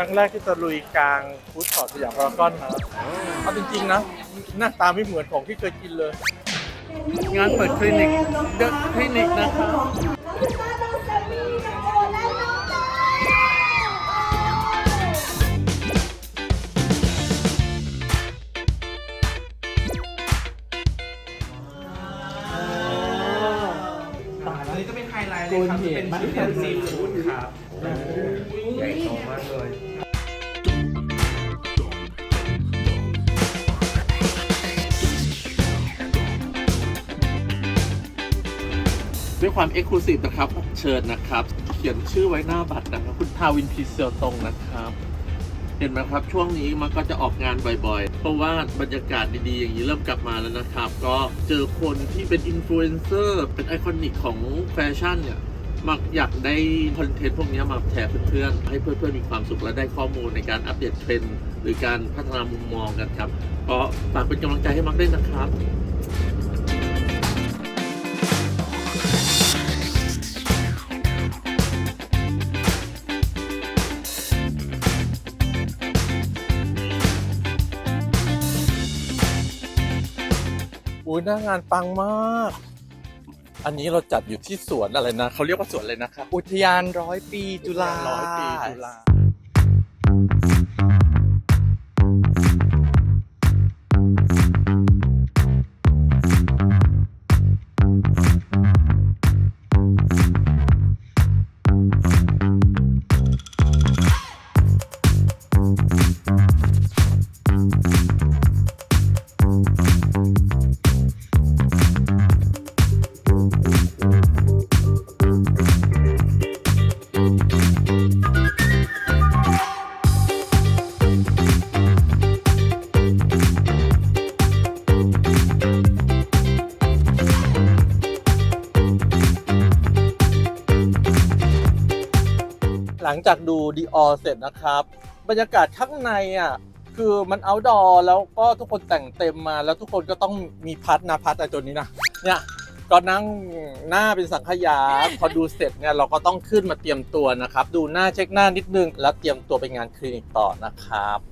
รั้งแรกที่ตะลุยกลางฟู้ดคอร์ทสยามพารากอนนะเอาจริงๆนะหน้าตาไม่เหมือนของที่เคยกินเลย งานเปิดคลินิกเดอะคลินิกนะครับ ไฮไลท์เลยครับจะเป็นชิคเก้นซีฟู้ดครับใหญ่โตมากเลยด้วยความเอ็กซ์คลูซีฟนะครับ เชิญนะครับ เขียนชื่อไว้หน้าบัตรนะครับ คุณทาวินพีเซลตรงนะครับ เห็นไหมครับ ช่วงนี้มันก็จะออกงานบ่อยๆ เพราะว่าบรรยากาศดีๆ อย่างนี้เริ่มกลับมาแล้วนะครับ ก็เจอคนที่เป็นอินฟลูเอนเซอร์เป็นไอคอนิกของแฟชั่นเนี่ยมักอยากได้คอนเทนต์พวกนี้มาแชร์เพื่อนๆ ให้เพื่อนๆ มีความสุขและได้ข้อมูลในการอัปเดตเทรนด์หรือการพัฒนามุมมองกันครับ ก็ฝากเป็นกำลังใจให้มักด้วยนะครับ อุ้ยหน้างานปังมาก อันนี้เราจัดอยู่ที่สวนอะไรนะเขาเรียกว่าสวนอะไรนะครับ อุทยานร้อยปีจุฬาร้อยปีจุฬา ลังจากดูดีออเสร็จนะครับ บรรยากาศข้างในอะคือมันเอาดอแล้วก็ทุกคนแต่งเต็มมา แล้วทุกคนก็ต้องมีพัดนะพัดอะไรตัวนี้นะเนี่ยก็นั่งหน้าเป็นสังขยา พอดูเสร็จเนี่ยเราก็ต้องขึ้นมาเตรียมตัวนะครับ ดูหน้าเช็คหน้านิดนึง แล้วเตรียมตัวไปงานคลินิกต่อนะครับ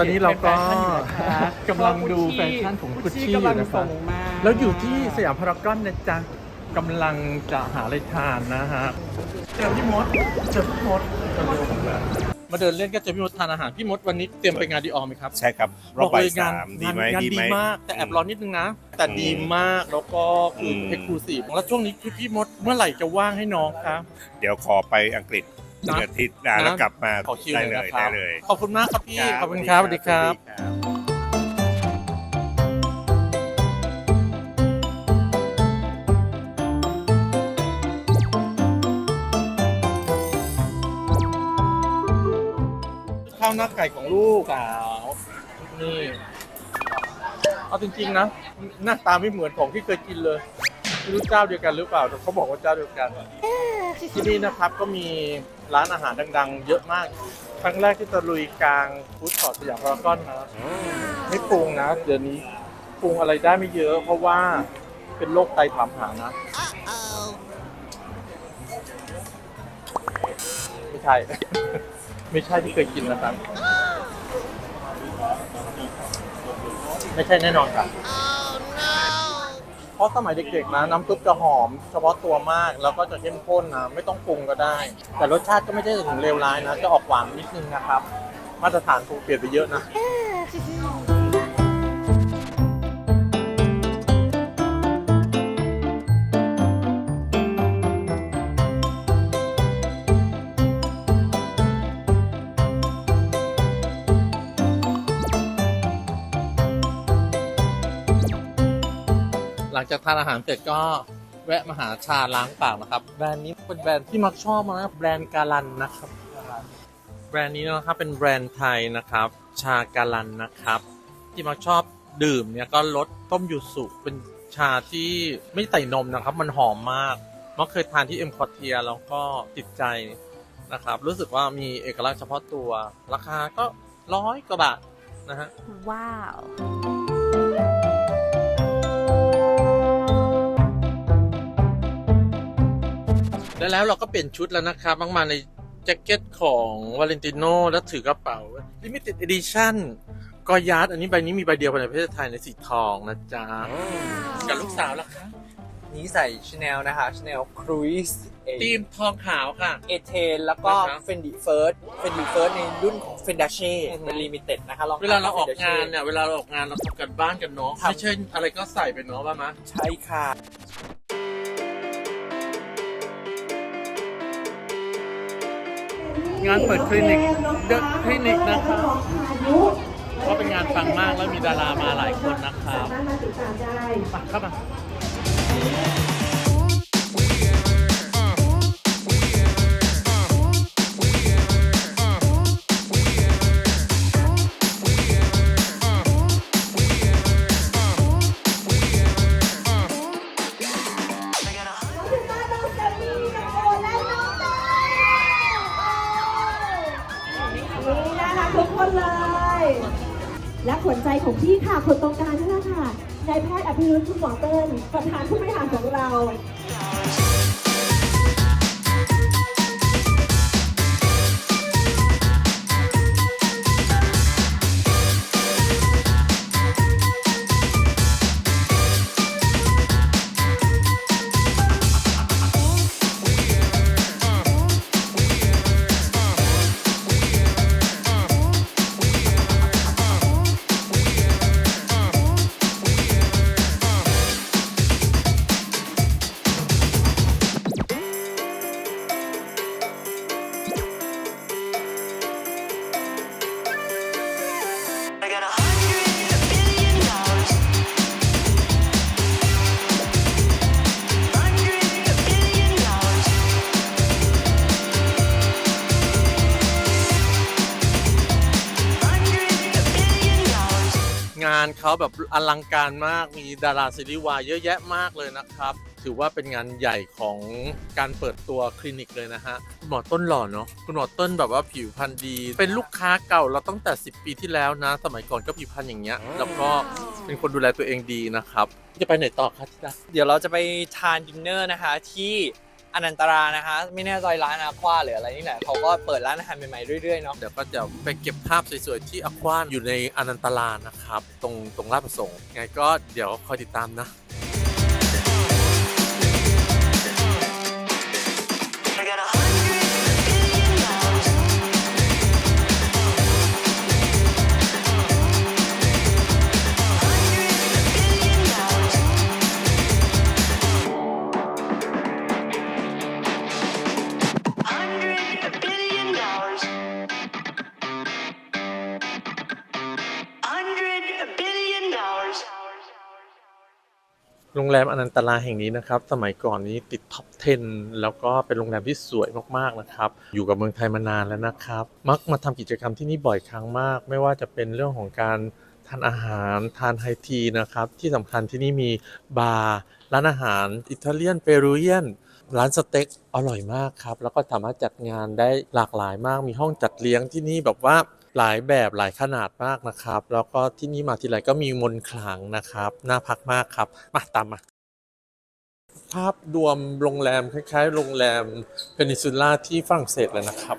อนนี้เราก็กำลังดูแฟชั่นของกุชชี่อยู่นะครับแล้วอยู่ที่สยามพารากอนนะจ๊ะกำลังจะหาอะไรทานนะฮะเจอพี่มดเจอพี่มดมาเดินเล่นก็เจอพี่มดทานอาหารพี่มดวันนี้เตรียมไปงานดีออไหมครับใช่ครับรอบบ่ายสามดีไหมงานดีดีไหมมาก แต่แอบร้อนนิดนึงนะ แต่ดีมากแล้วก็คือมเอ็กซ์คลูซีฟแล้วช่วงนี้คือพี่มดเมื่อไหร่จะว่างให้น้องครับ เดี๋ยวขอไปอังกฤษห นึ่งนะอาทิตย์นะแล้วกลับมาขอคิวได้เลยเลนะยครัได้บเลย ขอบคุณมากครับพี่ขอบคุณครับสวัสดีครับสวัสดีข้าวหน้าไก่ของลูกสาวนี่เอาจริงๆนะ หน้าตาไม่เหมือนของที่เคยกินเลยไม่รู้เจ้าเดียวกันหรือเปล่าแต่เขาบอกว่าเจ้าเดียวกัน ที่นี่นะครับก็มีร้านอาหารดังๆ เยอะมาก ครั้งแรกที่ตะลุยกลางฟู้ดคอร์ทสยามพารากอนนะไม่ปรุงนะ เดี๋ยวนี้ปรุงอะไรได้ไม่เยอะ เพราะว่าเป็นโรคไตถามหานะไม่ใช่ ไม่ใช่ที่เคยกินนะครับ ไม่ใช่แน่นอนครับ ราะสมัยเด็กๆนะน้ำซุปจะหอม เฉพาะตัวมากแล้วก็จะเข้มข้นนะไม่ต้องปรุงก็ได้ แต่รสชาติก็ไม่ได้ถึงเลวร้ายนะ จะออกหวานนิดนึงนะครับ มาตรฐานคงเปลี่ยนไปเยอะนะ ลังจากทานอาหารเสร็จก็แวะมาหาชาล้างปากนะครับ แบรนด์นี้เป็นแบรนด์ที่มักชอบมากแบรนด์การันนะครับ แบรนด์นี้นะครับเป็นแบรนด์ไทยนะครับ ชาการันนะครับ ที่มักชอบดื่มเนี่ยก็รสต้มยูสุเป็นชาที่ไม่ใส่นมนะครับ มันหอมมากมักเคยทานที่เอ็มคอเทียแล้วก็ติดใจนะครับ รู้สึกว่ามีเอกลักษณ์เฉพาะตัว ราคาก็ร้อยกว่าบาทนะฮะว้าว แล้วเราก็เปลี่ยนชุดแล้วนะครับมังมาในแจ็คเก็ตของวาเลนติโนแล้วถือกระเป๋า Limited Edition กอยาร์ดอันนี้ใบนี้มีใบเดียวในประเทศไทยในสีทองนะจ๊ะ กับลูกสาวล่ะคะนี้ใส่ชาแนลนะคะชาแนลครูซเอทีมทองขาวค่ะ เอเทนแล้วก็อ่าฮะเฟนดิเฟิร์สเฟนดิเฟิร์สในรุ่นของเฟนดาเช่อือฮึเป็นลิมิเต็ดนะคะลองเวลาเราออก Fendace งานเนี่ย เวลาเราออกงานเราทำกันบ้านกันเนาะครับไม่ใช่อะไรก็ใส่ไปเนาะว่ามะใช่ค่ะ งานเปิดคลินิกเดอะคลินิกนะครับก็เป็นงานฟังมากแล้วมีดารามาหลายคนนะครับสามารถมาติดตามได้มาเข้ามา ขวัญใจของพี่ค่ะคนตรงกลางนั่นแหละค่ะนายแพทย์อภิรุณคุณหมอเติ้ลประธานผู้บริหารของเรา เขาแบบอลังการมากมีดาราซีรีส์วายเยอะแยะมากเลยนะครับ ถือว่าเป็นงานใหญ่ของการเปิดตัวคลินิกเลยนะฮะคุณหมอต้นหล่อเนาะคุณหมอต้นแบบว่าผิวพรรณดี เป็นลูกค้าเก่าเราตั้งแต่ 10 ปีที่แล้วนะ สมัยก่อนก็ผิวพรรณอย่างเงี้ยแล้วก็เป็นคนดูแลตัวเองดีนะครับ จะไปไหนต่อครับที่รักเดี๋ยวเราจะไปทานดินเนอร์นะคะที่ อนันตรานะคะ ไม่แน่ใจร้านอาควาหรืออะไรนี่แหละเขาก็เปิดร้านอาหารใหม่ๆเรื่อยๆเนาะเดี๋ยวก็จะไปเก็บภาพสวยๆที่อควาอยู่ในอนันตรานะครับ ตรงตรงลาดประสงค์ไงก็เดี๋ยวคอยติดตามนะ โรงแรมอนันตลาแห่งนี้นะครับ สมัยก่อนนี้ติดท็อป 10 แล้วก็เป็นโรงแรมที่สวยมากๆนะครับ อยู่กับเมืองไทยมานานแล้วนะครับ มักมาทำกิจกรรมที่นี่บ่อยครั้งมาก ไม่ว่าจะเป็นเรื่องของการทานอาหารทานไฮทีนะครับ ที่สำคัญที่นี่มีบาร์ร้านอาหารอิตาเลียนเปรูเอียนร้านสเต็กอร่อยมากครับ แล้วก็สามารถจัดงานได้หลากหลายมาก มีห้องจัดเลี้ยงที่นี่แบบว่า หลายแบบหลายขนาดมากนะครับ แล้วก็ที่นี่มาทีไรก็มีมนคลังนะครับน่าพักมากครับมาตามมาภาพรวมโรงแรมคล้ายๆ โรงแรมเพนินซูล่าที่ฝรั่งเศสเลยนะครับ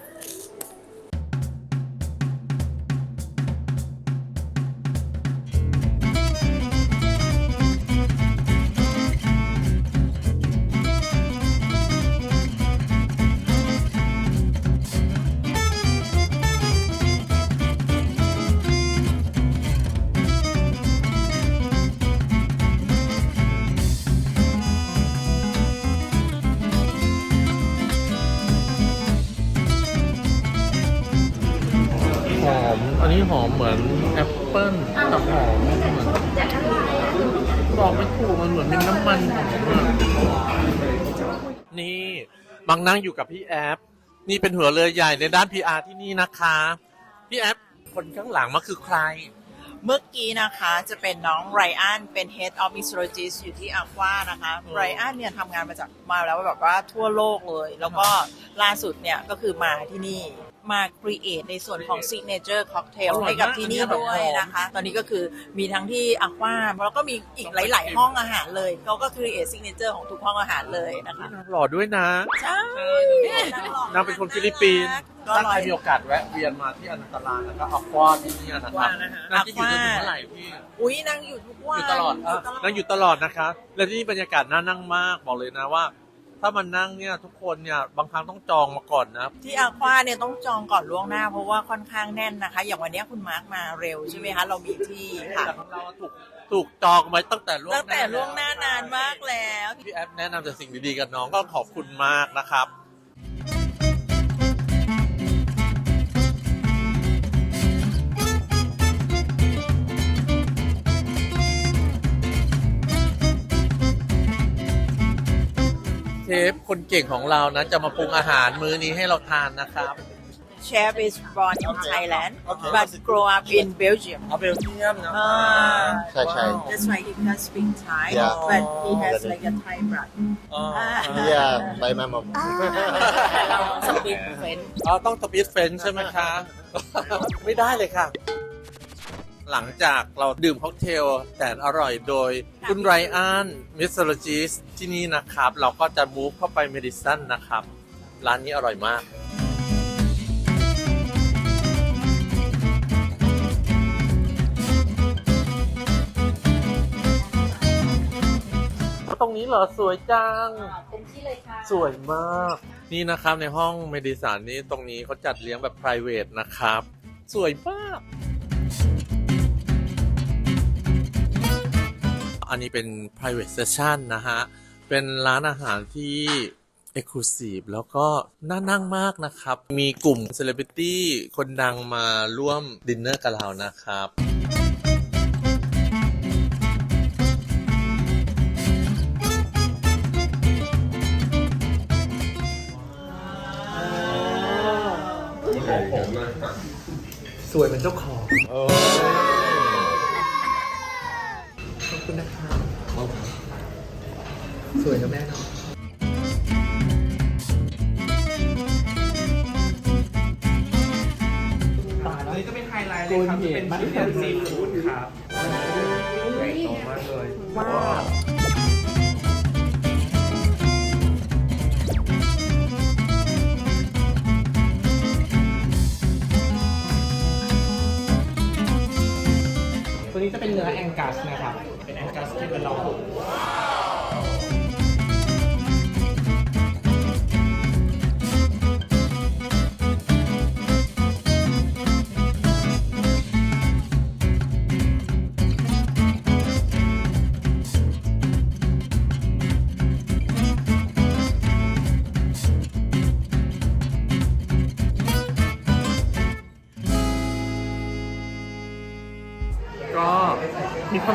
อันนี้หอมเหมือนแอปเปิ้ลแต่หอมเหมือนบอกไม่ถูกมันเหมือนเป็นน้ำมันหอมอะนี่บางนั่งอยู่กับพี่แอปนี่เป็นหัวเรือใหญ่ในด้าน PR ที่นี่นะคะ พี่แอปคนข้างหลังมันคือใคร เมื่อกี้นะคะจะเป็นน้องไรอันเป็น Head of Meteorologist อยู่ที่ Aqua นะคะไรอันเนี่ยทำงานมาจากมาแล้วแบบว่าทั่วโลกเลย แล้วก็ล่าสุดเนี่ยก็คือมาที่นี่ มาครีเอทในส่วนของซิกเนเจอร์ค็อกเทลอร่อยมากให้กับที่นี่อันนี้แบบด้วยหอมนะคะ ตอนนี้ก็คือมีทั้งที่อควาแล้วก็มีอีกหลาย ๆ ห้องอาหารเลยเขาก็ครีเอทซิกเนเจอร์ของทุกห้องอาหารเลยนะคะหล่อด้วยนะใช่นางเป็นคนฟิลิปปินส์ก็ถ้าอใคร่รอยมีโอกาสแวะเวียนมาที่อนันตลาแล้วก็อควาที่นี่นะครับนางจะอยู่จนถึงเมื่อไหร่พี่อุ้ยนั่งอยู่ทุกวัอนยู่ตลอดอะนั่งอยู่ตลอดนะคะ และที่นี่บรรยากาศน่านั่งมากบอกเลยนะว่า ถ้ามันนั่งเนี่ยทุกคนเนี่ยบางครั้งต้องจองมาก่อนนะที่อาควาเนี่ยต้องจองก่อนล่วงหน้าเพราะว่าค่อนข้างแน่นนะคะ อย่างวันนี้คุณมาร์คมาเร็วใช่ไหมคะเรามีที่ค่ะแต่ของเราถูกถูกจองไว้ตั้งแต่ล่วงหน้าตั้งแต่ล่วงหน้านานมากแล้วพี่แอฟแนะนำแต่สิ่งดีๆกับน้องก็ขอบคุณมากนะครับ ฟคนเก่งของเรานะจะมาปรุงอาหารมื้อนี้ให้เราทานนะครับ Chef is born in Thailand but grow up in Belgium เอาเบลเยียมนะ Ah, ใช่ใช่ that's why he can speak Thai Yeah. but he has like a Thai blood อ๋อ Yeah, by my mom. เรา speak French อ๋อต้องสปีดเฟรนช์ใช่ไหมคะ ไม่ได้เลยค่ะ หลังจากเราดื่มค็อกเทลแสนอร่อยโดยคุณไรอันมิสโลจิสที่นี่นะครับ เราก็จะมูฟเข้าไปเมดิสันนะครับ ร้านนี้อร่อยมากตรงนี้เหรอสวยจังเป็นที่เลยค่ะ สวยมาก นี่นะครับในห้องเมดิสันนี่ตรงนี้เขาจัดเลี้ยงแบบ p r i v a t นะครับ สวยมาก อันนี้เป็น private session นะฮะ เป็นร้านอาหารที่ exclusive แล้วก็น่านั่งมากนะครับ มีกลุ่ม celebrity คนดังมาร่วมดินเนอร์กับเรานะครับสวยเหมือนเจ้าของ สวยนะแม่เนาะอันนี้ก็เป็นไฮไลท์เลยครับจะเป็นชิคเก้นซีฟู้ด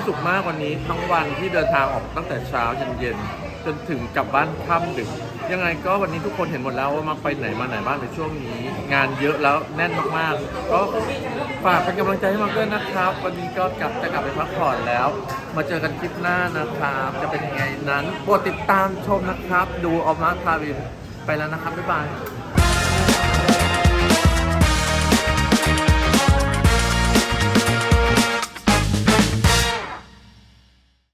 สุขมากวันนี้ทั้งวันที่เดินทางออกตั้งแต่เช้าจนเย็นจนถึงกลับบ้านค่ำดึก ยังไงก็วันนี้ทุกคนเห็นหมดแล้วว่ามาไปไหนมาไหนบ้างในช่วงนี้ งานเยอะแล้วแน่นมากๆ ก็ฝากเป็นกำลังใจให้มากด้วยนะครับ วันนี้ก็กลับจะกลับไปพักผ่อนแล้ว มาเจอกันคลิปหน้านะครับ จะเป็นยังไงนั้นโปรดติดตามชมนะครับ ดูออมมาทาวินไปแล้วนะครับบ๊ายบาย